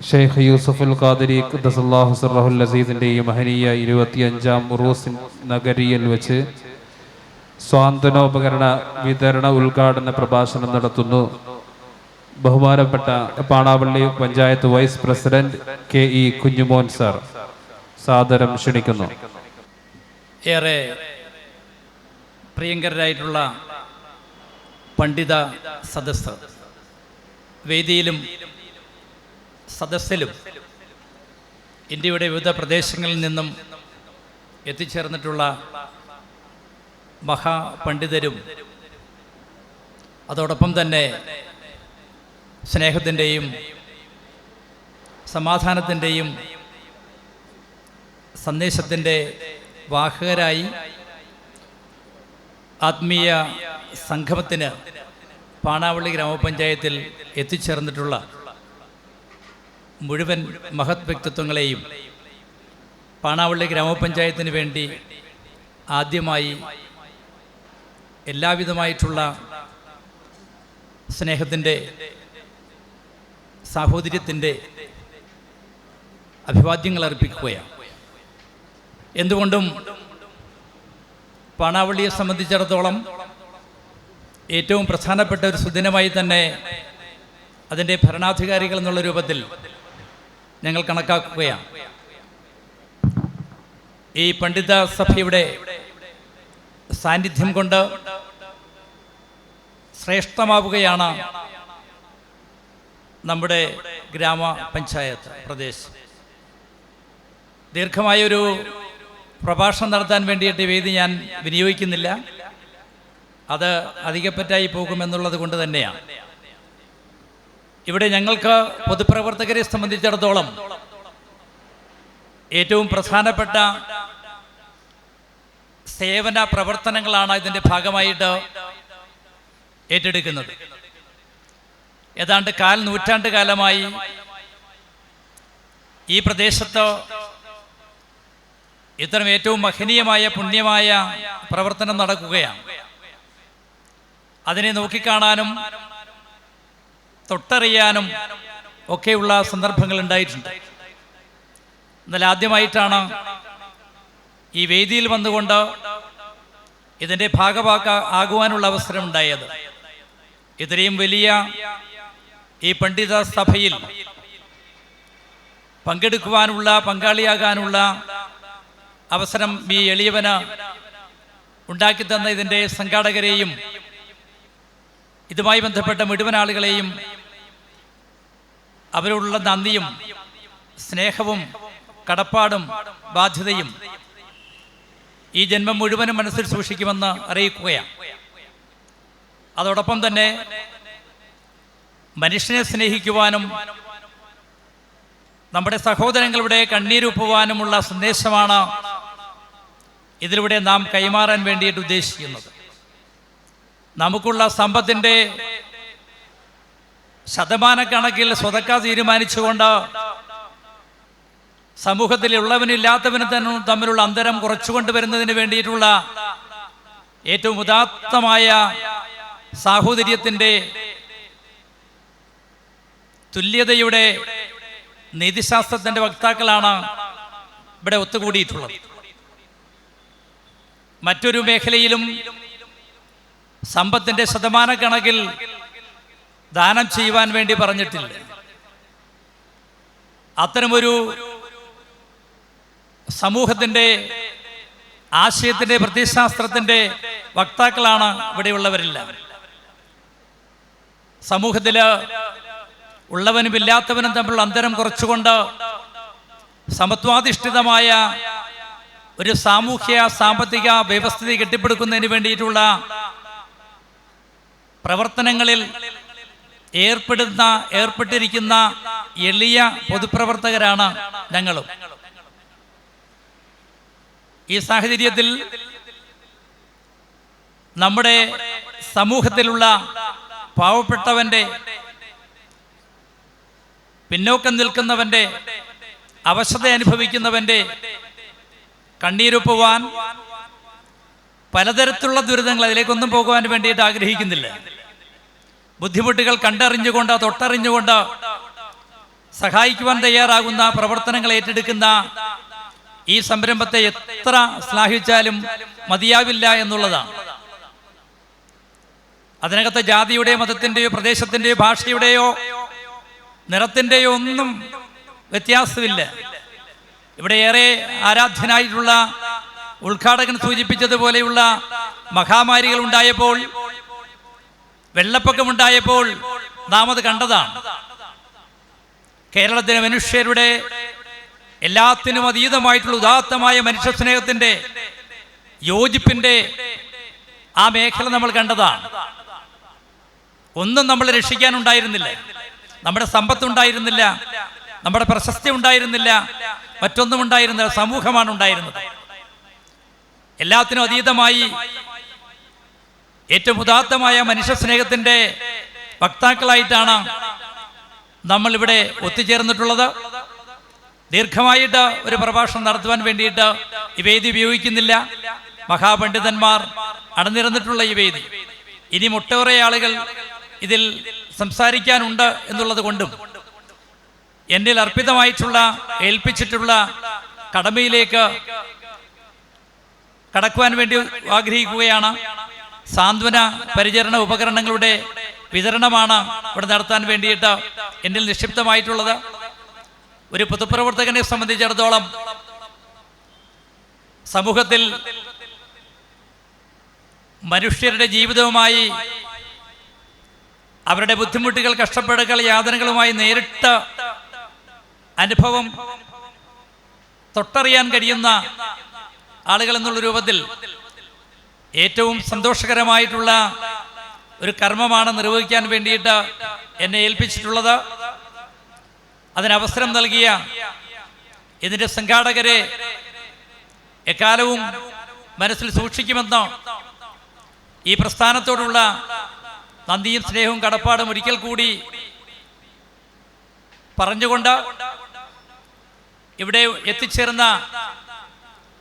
ഷെയ്ഖ് യൂസഫുൽ ഖാദിരി ഖുദ്ദസല്ലാഹു സിർറഹുൽ അസീദിന്റെയും മഹനീയ ഇരുപത്തിയഞ്ചാം ഉറൂസ് നഗരിയിൽ വെച്ച് സ്വാന്തനോപകരണ വിതരണ ഉദ്ഘാടന പ്രഭാഷണം നടത്തുന്നു. ബഹുമാനപ്പെട്ട Panavally panchayat vice president K E Kunjumon sir സാദരം ക്ഷണിക്കുന്നു. ഏറെ പ്രിയങ്കരായിട്ടുള്ള പണ്ഡിത സദസ് വേദിയിലും സദസ്സിലും ഇന്ത്യയുടെ വിവിധ പ്രദേശങ്ങളിൽ നിന്നും എത്തിച്ചേർന്നിട്ടുള്ള മഹാപണ്ഡിതരും അതോടൊപ്പം തന്നെ സ്നേഹത്തിന്റെയും സമാധാനത്തിന്റെയും സന്ദേശത്തിന്റെ വാഹകരായി ആത്മീയ സംഗമത്തിന് പാണാവള്ളി ഗ്രാമപഞ്ചായത്തിൽ എത്തിച്ചേർന്നിട്ടുള്ള മുഴുവൻ മഹത് വ്യക്തിത്വങ്ങളെയും പാണാവള്ളി ഗ്രാമപഞ്ചായത്തിന് വേണ്ടി ആദ്യമായി എല്ലാവിധമായിട്ടുള്ള സ്നേഹത്തിന്റെ സാഹോദര്യത്തിന്റെ അഭിവാദ്യങ്ങൾ അർപ്പിക്കുകയാണ്. എന്തുകൊണ്ടും പാണാവള്ളിയെ സംബന്ധിച്ചിടത്തോളം ഏറ്റവും പ്രധാനപ്പെട്ട ഒരു സുദിനമായി തന്നെ അതിന്റെ ഭരണാധികാരികൾ എന്നുള്ള രൂപത്തിൽ ഞങ്ങൾ കണക്കാക്കുകയാണ്. ഈ പണ്ഡിത സഭയുടെ സാന്നിധ്യം കൊണ്ട് ശ്രേഷ്ഠമാവുകയാണ് നമ്മുടെ ഗ്രാമപഞ്ചായത്ത് പ്രദേശം. ദീർഘമായൊരു പ്രഭാഷണം നടത്താൻ വേണ്ടിയിട്ട് വേദി ഞാൻ വിനിയോഗിക്കുന്നില്ല. അത് അധികപ്പറ്റായി പോകുമെന്നുള്ളത് കൊണ്ട് തന്നെയാണ്. ഇവിടെ ഞങ്ങൾക്ക് പൊതുപ്രവർത്തകരെ സംബന്ധിച്ചിടത്തോളം ഏറ്റവും പ്രധാനപ്പെട്ട സേവന പ്രവർത്തനങ്ങളാണ് ഇതിന്റെ ഭാഗമായിട്ട് ഏറ്റെടുക്കുന്നത്. ഏതാണ്ട് കാൽ നൂറ്റാണ്ട് കാലമായി ഈ പ്രദേശത്ത് ഇത്തരം ഏറ്റവും മഹനീയമായ പുണ്യമായ പ്രവർത്തനം നടക്കുകയാണ്. അതിനെ നോക്കിക്കാണാനും തൊട്ടറിയാനും ഒക്കെയുള്ള സന്ദർഭങ്ങൾ ഉണ്ടായിട്ടുണ്ട്. എന്നാൽ ആദ്യമായിട്ടാണ് ഈ വേദിയിൽ വന്നുകൊണ്ട് ഇതിന്റെ ഭാഗഭാക്ക ആകുവാനുള്ള അവസരം ഉണ്ടായത്. ഇത്രയും വലിയ ഈ പണ്ഡിത സഭയിൽ പങ്കെടുക്കുവാനുള്ള പങ്കാളിയാകാനുള്ള അവസരം ഈ എളിയവന് ഉണ്ടാക്കി തന്ന ഇതിന്റെ സംഘാടകരെയും ഇതുമായി ബന്ധപ്പെട്ട മുഴുവൻ ആളുകളെയും അവരോടുള്ള നന്ദിയും സ്നേഹവും കടപ്പാടും ബാധ്യതയും ഈ ജന്മം മുഴുവനും മനസ്സിൽ സൂക്ഷിക്കുമെന്ന് അറിയിക്കുകയാണ്. അതോടൊപ്പം തന്നെ മനുഷ്യനെ സ്നേഹിക്കുവാനും നമ്മുടെ സഹോദരങ്ങളുടെ കണ്ണീരൊപ്പുവാനുമുള്ള സന്ദേശമാണ് ഇതിലൂടെ നാം കൈമാറാൻ വേണ്ടിയിട്ട് ഉദ്ദേശിക്കുന്നത്. നമുക്കുള്ള സമ്പത്തിന്റെ ശതമാനക്കണക്കിൽ സ്വതക്ക തീരുമാനിച്ചുകൊണ്ട് സമൂഹത്തിൽ സമൂഹത്തിലുള്ളവനില്ലാത്തവനും തന്നെ തമ്മിലുള്ള അന്തരം കുറച്ചുകൊണ്ട് വരുന്നതിന് വേണ്ടിയിട്ടുള്ള ഏറ്റവും ഉദാത്തമായ സാഹോദര്യത്തിന്റെ തുല്യതയുടെ നീതിശാസ്ത്രത്തിന്റെ വക്താക്കളാണ് ഇവിടെ ഒത്തുകൂടിയിട്ടുള്ളത്. മറ്റൊരു മേഖലയിലും സമ്പത്തിന്റെ ശതമാനക്കണക്കിൽ ദാനം ചെയ്യുവാൻ വേണ്ടി പറഞ്ഞിട്ടില്ല. അത്തരമൊരു സമൂഹത്തിന്റെ ആശയത്തിന്റെ പ്രത്യശാസ്ത്രത്തിന്റെ വക്താക്കളാണ് ഇവിടെയുള്ളവരെല്ലാം. സമൂഹത്തിൽ ഉള്ളവനും ഇല്ലാത്തവനും തമ്മിലുള്ള അന്തരം കുറച്ചുകൊണ്ട് സമത്വാധിഷ്ഠിതമായ ഒരു സാമൂഹ്യ സാമ്പത്തിക വ്യവസ്ഥിതി കെട്ടിപ്പടുക്കുന്നതിന് വേണ്ടിയിട്ടുള്ള പ്രവർത്തനങ്ങളിൽ ഏർപ്പെടുന്ന ഏർപ്പെട്ടിരിക്കുന്ന എളിയ പൊതുപ്രവർത്തകരാണ് ഞങ്ങളും. ഈ സാഹചര്യത്തിൽ നമ്മുടെ സമൂഹത്തിലുള്ള പാവപ്പെട്ടവന്റെ പിന്നോക്കം നിൽക്കുന്നവന്റെ അവശത അനുഭവിക്കുന്നവന്റെ കണ്ണീരൊപ്പുവാൻ പലതരത്തിലുള്ള ദുരിതങ്ങൾ അതിലേക്കൊന്നും പോകുവാൻ വേണ്ടിയിട്ട് ആഗ്രഹിക്കുന്നില്ല. ബുദ്ധിമുട്ടുകൾ കണ്ടറിഞ്ഞുകൊണ്ട് തൊട്ടറിഞ്ഞുകൊണ്ട് സഹായിക്കുവാൻ തയ്യാറാകുന്ന പ്രവർത്തനങ്ങൾ ഏറ്റെടുക്കുന്ന ഈ സംരംഭത്തെ എത്ര ശ്ലാഘിച്ചാലും മതിയാവില്ല എന്നുള്ളതാണ്. അതിനകത്ത് ജാതിയുടെയോ മതത്തിന്റെയോ പ്രദേശത്തിന്റെയോ ഭാഷയുടെയോ നിറത്തിന്റെയോ ഒന്നും വ്യത്യാസമില്ല. ഇവിടെ ഏറെ ആരാധ്യനായിട്ടുള്ള ഉദ്ഘാടകൻ സൂചിപ്പിച്ചതുപോലെയുള്ള മഹാമാരികൾ ഉണ്ടായപ്പോൾ വെള്ളപ്പൊക്കമുണ്ടായപ്പോൾ നാം അത് കണ്ടതാണ്. കേരളത്തിലെ മനുഷ്യരുടെ എല്ലാത്തിനും അതീതമായിട്ടുള്ള ഉദാത്തമായ മനുഷ്യ സ്നേഹത്തിന്റെ യോജിപ്പിന്റെ ആ മേഖല നമ്മൾ കണ്ടതാണ്. ഒന്നും നമ്മൾ രക്ഷിക്കാനുണ്ടായിരുന്നില്ല. നമ്മുടെ സമ്പത്ത് ഉണ്ടായിരുന്നില്ല നമ്മുടെ പ്രശസ്തി ഉണ്ടായിരുന്നില്ല. മറ്റൊന്നും ഉണ്ടായിരുന്നില്ല സമൂഹമാണ് ഉണ്ടായിരുന്നത്. എല്ലാത്തിനും അതീതമായി ഏറ്റവും ഉദാത്തമായ മനുഷ്യ സ്നേഹത്തിന്റെ വക്താക്കളായിട്ടാണ് നമ്മൾ ഇവിടെ ഒത്തുചേർന്നിട്ടുള്ളത്. ദീർഘമായിട്ട് ഒരു പ്രഭാഷണം നടത്തുവാൻ വേണ്ടിയിട്ട് ഈ വേദി ഉപയോഗിക്കുന്നില്ല. മഹാപണ്ഡിതന്മാർ അടനിരന്നിട്ടുള്ള ഈ വേദി. ഇനി ഒട്ടേറെ ആളുകൾ ഇതിൽ സംസാരിക്കാനുണ്ട് എന്നുള്ളത് കൊണ്ടും എന്നിൽ അർപ്പിതമായിട്ടുള്ള ഏൽപ്പിച്ചിട്ടുള്ള കടമയിലേക്ക് കടക്കുവാൻ വേണ്ടി ആഗ്രഹിക്കുകയാണ്. സാന്ത്വന പരിചരണ ഉപകരണങ്ങളുടെ വിതരണമാണ് ഇവിടെ നടത്താൻ വേണ്ടിയിട്ട് എന്നിൽ നിക്ഷിപ്തമായിട്ടുള്ളത്. ഒരു പൊതുപ്രവർത്തകനെ സംബന്ധിച്ചിടത്തോളം സമൂഹത്തിൽ മനുഷ്യരുടെ ജീവിതവുമായി അവരുടെ ബുദ്ധിമുട്ടുകൾ കഷ്ടപ്പെടുകൾ യാതനകളുമായി നേരിട്ട് അനുഭവം തൊട്ടറിയാൻ കഴിയുന്ന ആളുകൾ എന്നുള്ള രൂപത്തിൽ ഏറ്റവും സന്തോഷകരമായിട്ടുള്ള ഒരു കർമ്മമാണ് നിർവഹിക്കാൻ വേണ്ടിയിട്ട് എന്നെ ഏൽപ്പിച്ചിട്ടുള്ളത്. അതിനവസരം നൽകിയ ഇതിന്റെ സംഘാടകരെ എക്കാലവും മനസ്സിൽ സൂക്ഷിക്കുമെന്ന് ഈ പ്രസ്ഥാനത്തോടുള്ള നന്ദിയും സ്നേഹവും കടപ്പാടും ഒരിക്കൽ കൂടി പറഞ്ഞുകൊണ്ട് ഇവിടെ എത്തിച്ചേർന്ന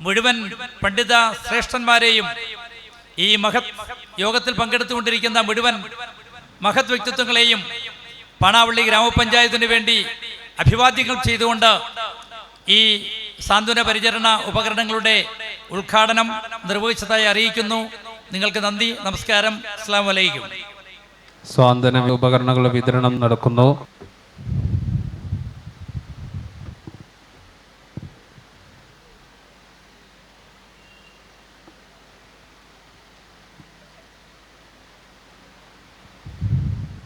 മുഴുവൻ പണ്ഡിത ശ്രേഷ്ഠന്മാരെയും ഈ മഹത് യോഗത്തിൽ പങ്കെടുത്തുകൊണ്ടിരിക്കുന്ന മുഴുവൻ മഹത് വ്യക്തിത്വങ്ങളെയും പണാവള്ളി ഗ്രാമപഞ്ചായത്തിന് വേണ്ടി അഭിവാദ്യങ്ങൾ ചെയ്തുകൊണ്ട് ഈ സാന്ത്വന പരിചരണ ഉപകരണങ്ങളുടെ ഉദ്ഘാടനം നിർവഹിച്ചതായി അറിയിക്കുന്നു. നിങ്ങൾക്ക് നന്ദി നമസ്കാരം അസ്സാം വലൈക്കും സ്വാന്തന ഉപകരണങ്ങളുടെ വിതരണം നടക്കുന്നു.